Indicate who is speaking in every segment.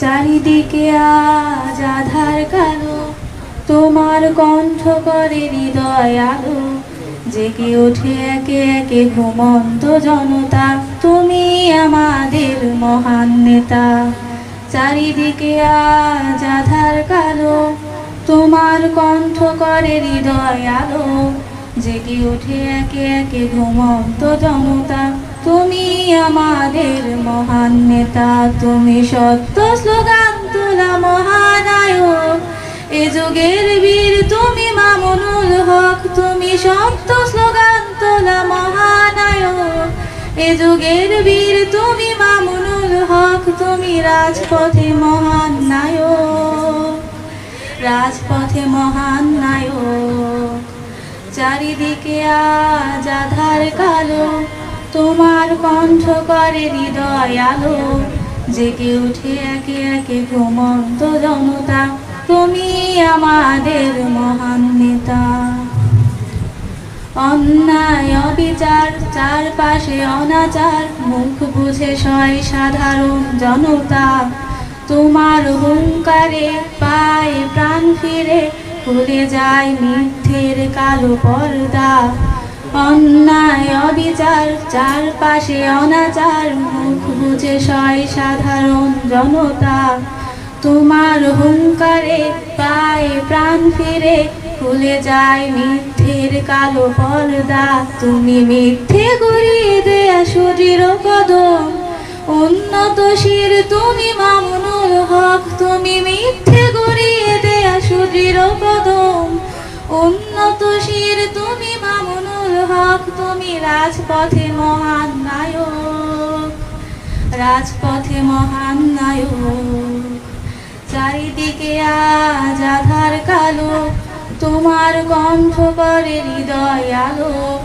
Speaker 1: চারিদিকে আজ আধার কালো। তোমার কণ্ঠ করে হৃদয় আলো। জেগে ওঠে একে একে ঘুমন্ত জনতা। তুমি আমাদের মহান নেতা। চারিদিকে আজ আধার কালো। তোমার কণ্ঠ করে হৃদয় আলো। জেগে ওঠে একে একে ঘুমন্ত জনতা। তুমি আমাদের মহান নেতা, তুমি সত্য স্লোগান তোলা মহানায়ক। এ যুগের বীর, তুমি মামুনুল হক, তুমি সত্য স্লোগান তোলা মহানায়ক। এ যুগের বীর, তুমি মামুনুল হক, তুমি রাজপথে মহান নায়ক। রাজপথে মহান নায়ক। চারিদিকে আজ আধার কালো, তোমার কণ্ঠ করে হৃদয় আলো জেগে উঠে একে একে ঘুমন্ত জনতা, তুমি আমাদের মহান নেতা। অন্যায়, অবিচার, চারপাশে অনাচার, মুখ বুঝে সয় সাধারণ জনতা। তোমার হুঙ্কারে পায় প্রাণ ফিরে খুলে যায় মিথ্যের কালো পর্দা। অন্যায়, অবিচার, চারপাশে অনাচার, মুখ বুঝে সয় সাধারণ জনতা। তোমার হুঙ্কারে পায় প্রাণ ফিরে খুলে যায় মিথ্যের কালো পর্দা। তুমি মিথ্যে গড়িয়ে দেয়া সুদৃঢ় কদম। শির তুমি মামুনুল হক, তুমি মিথ্যে গড়িয়ে দেয়া সুদৃঢ় কদম। উন্নত শির, তুমি মামুনুল হক, তুমি রাজপথে মহান নায়ক। রাজপথে মহান নায়ক। চারিদিকে আজ আধার কালো, তোমার কণ্ঠ করে হৃদয় আলো।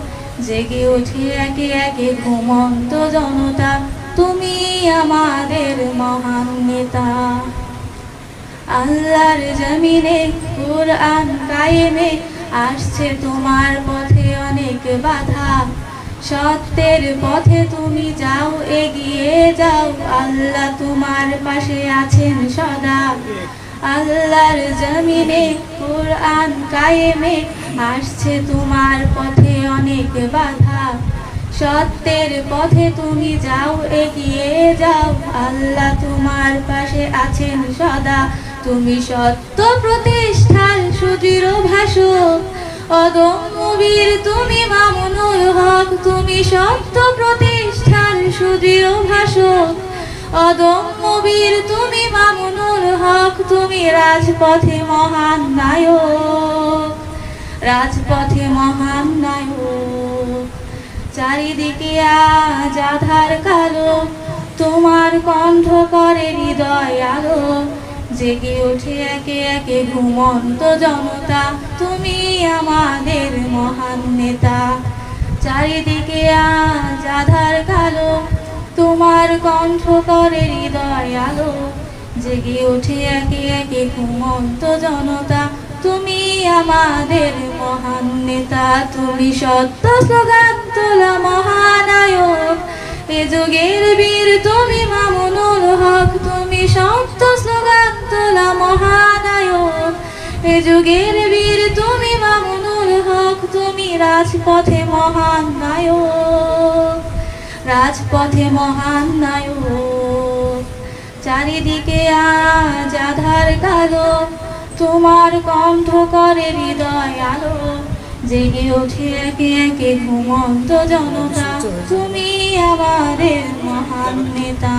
Speaker 1: জেগে ওঠে একে একে ঘুমন্ত জনতা, তুমি আমাদের মহান নেতা। আল্লাহর জমিনে কোরআন কায়েমে আসছে তোমার পথে অনেক বাধা। সত্যের পথে তুমি যাও, এগিয়ে যাও। আল্লাহ তোমার পাশে আছেন সদা। আল্লাহর জমিনে কোরআন কায়েমে আসছে তোমার পথে অনেক বাধা। সত্যের পথে তুমি যাও, এগিয়ে যাও। আল্লাহ তোমার পাশে আছেন সদা। তুমি সত্য প্রতিষ্ঠার সুদৃঢ় ভাষক অদম্যবীর তুমি মামুনুল হক। তুমি সত্য প্রতিষ্ঠার সুদৃঢ় ভাষক অদম্যবীর তুমি মামুনুল হক। তুমি রাজপথে মহান নায়ক। রাজপথে মহান নায়ক। চারিদিকে আজ আধার কালো। তোমার কণ্ঠ করে হৃদয় আলো। জেগে ওঠে একে একে ঘুমন্ত জনতা। তুমি আমাদের মহান নেতা। চারিদিকে আজ আধার কালো। তোমার কণ্ঠ করে হৃদয় আলো। জেগে ওঠে একে একে ঘুমন্ত জনতা। তুমি আমাদের মহান নেতা। তুমি সত্য স্লোগান তোলা মহানায়ক। এ যুগের বীর তুমি মামুনুল হক। তুমি সত্য যুগের বীর তুমি মামুনুল হক, তুমি রাজপথে মহান নায়ক। রাজপথে মহান নায়ক। চারিদিকে আজ আধার কালো, তোমার কণ্ঠ করে হৃদয় আলো। জেগে ওঠে একে একে ঘুমন্ত জনতা, তুমি আমাদের মহান নেতা।